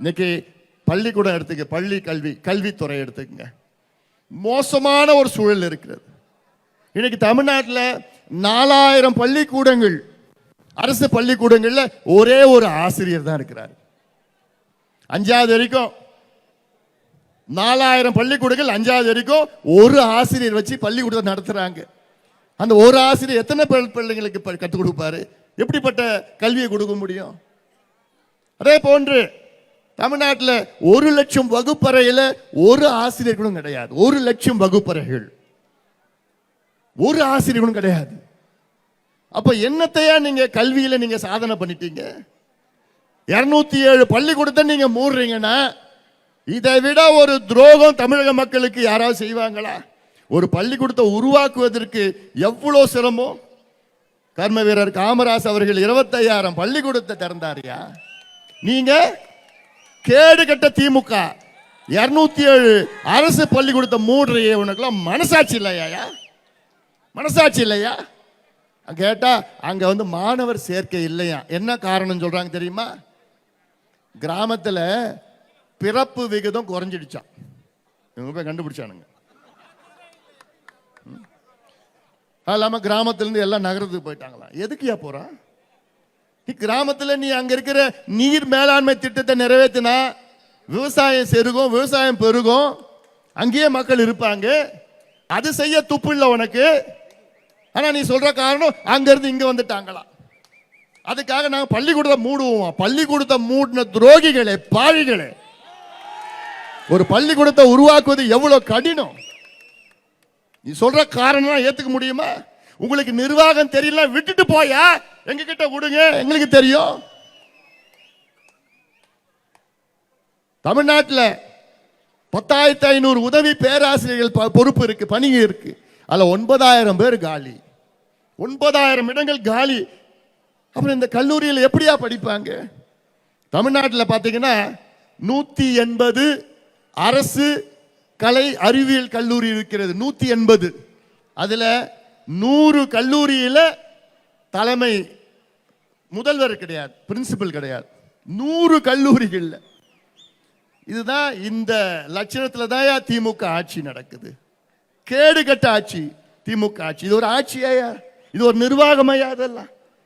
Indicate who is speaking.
Speaker 1: இன்னைக்கு பள்ளிக்கூடம் எடுத்துக்க பள்ளி கல்வி கல்வித்துறை எடுத்துக்கங்க. மோசமான ஒரு சூழல் இருக்கிறது. இன்னைக்கு தமிழ்நாட்டில் நாலாயிரம் பள்ளிக்கூடங்கள் அரசு பள்ளிக்கூடங்களில் ஒரே ஒரு ஆசிரியர் தான் இருக்கிறார். அஞ்சாவது வரைக்கும் நாலாயிரம் பள்ளிக்கூடங்கள் அஞ்சாவது வரைக்கும் ஒரு ஆசிரியர் வச்சு பள்ளிக்கூடத்தை நடத்துகிறாங்க அந்த ஒரு ஆசிரியர் எத்தனை பிள்ளைங்களுக்கு கற்றுக் கொடுப்பாரு? எப்படிப்பட்ட கல்வியை கொடுக்க முடியும்? அதே போன்று தமிழ்நாட்டில் ஒரு லட்சம் வகுப்பறையில் ஒரு ஆசிரியர்களும் கிடையாது. ஒரு லட்சம் வகுப்பறைகள். ஒரு ஆசிரியர்களும் கிடையாது. அப்ப என்னத்தையா நீங்க கல்வியில நீங்க சாதனை பண்ணிட்டீங்க? இருநூத்தி ஏழு பள்ளிக்கூடத்தை நீங்க மூடுறீங்கன்னா இதை விட ஒரு துரோகம் தமிழக மக்களுக்கு யாராவது செய்வாங்களா? ஒரு பள்ளிக்கூடத்தை உருவாக்குவதற்கு எவ்வளோ சிரமம் கர்ம வீரர் காமராஜ் அவர்கள் இருபத்தையாயிரம் பள்ளிக்கூடத்தை திறந்தாரியா? நீங்கள் கேடு கட்ட திமுக. இருநூத்தி ஏழு அரசு பள்ளிக்கூடத்தை மூன்று உனக்குலாம் மனசாட்சி இல்லையா மனசாட்சி இல்லையா? கேட்டா அங்க வந்து மாணவர் சேர்க்கை இல்லையா? என்ன காரணம் சொல்றாங்க தெரியுமா? கிராமத்தில் பிறப்பு விகிதம் குறைஞ்சிடுச்சான் இவங்க போய் கண்டுபிடிச்சானுங்க. ம். அது இல்லாமல் கிராமத்துலேருந்து எல்லாம் நகரத்துக்கு போயிட்டாங்களாம். எதுக்குயா போகிறான் கிராமத்தில் நீ அங்கே இருக்கிற நீர் மேலாண்மை திட்டத்தை நிறைவேற்றினா விவசாயம் செருகும் விவசாயம் பெருகும். அங்கேயே மக்கள் இருப்பாங்க. அது செய்ய துப்பு இல்லை உனக்கு. ஆனால் நீ சொல்ற காரணம் அங்கேருந்து இருந்து வந்துட்டாங்களா. அதுக்காக நாங்கள் பள்ளிக்கூடத்தை மூடுவோம்? பள்ளிக்கூடத்தை மூடின துரோகிகளே பாழிகளே ஒரு பள்ளிக்கூடத்தை உருவாக்குவது எவ்வளோ கடினம். நீ சொல்ற காரணம் ஏற்றுக்க முடியுமா? உங்களுக்கு நிர்வாகம் தெரியல விட்டுட்டு போயா? எங்க கிட்ட கொடுங்க எங்களுக்கு தெரியும். தமிழ்நாட்டில் பத்தாயிரத்தி ஐநூறு உதவி பேராசிரியர்கள் ப- பொறுப்பு இருக்கு பணி இருக்கு. அதில் ஒன்பதாயிரம் பேர் காலி. ஒன்பதாயிரம் இடங்கள் காலி. அப்புறம் இந்த கல்லூரியில் எப்படியா படிப்பாங்க? தமிழ்நாட்டில் பார்த்தீங்கன்னா நூற்றி எண்பது அரசு கலை அறிவியல் கல்லூரி இருக்கிறது. நூற்றி எண்பது. அதில் நூறு கல்லூரியில் தலைமை முதல்வர் கிடையாது பிரின்சிபல் கிடையாது. நூறு கல்லூரிகளில். இதுதான் இந்த லட்சணத்தில் தான் திமுக ஆட்சி நடக்குது. கேடுகட்ட ஆட்சி திமுக ஆட்சி. இது ஒரு ஆட்சியாயா? இது ஒரு நிர்வாகமையா அதெல்லாம்?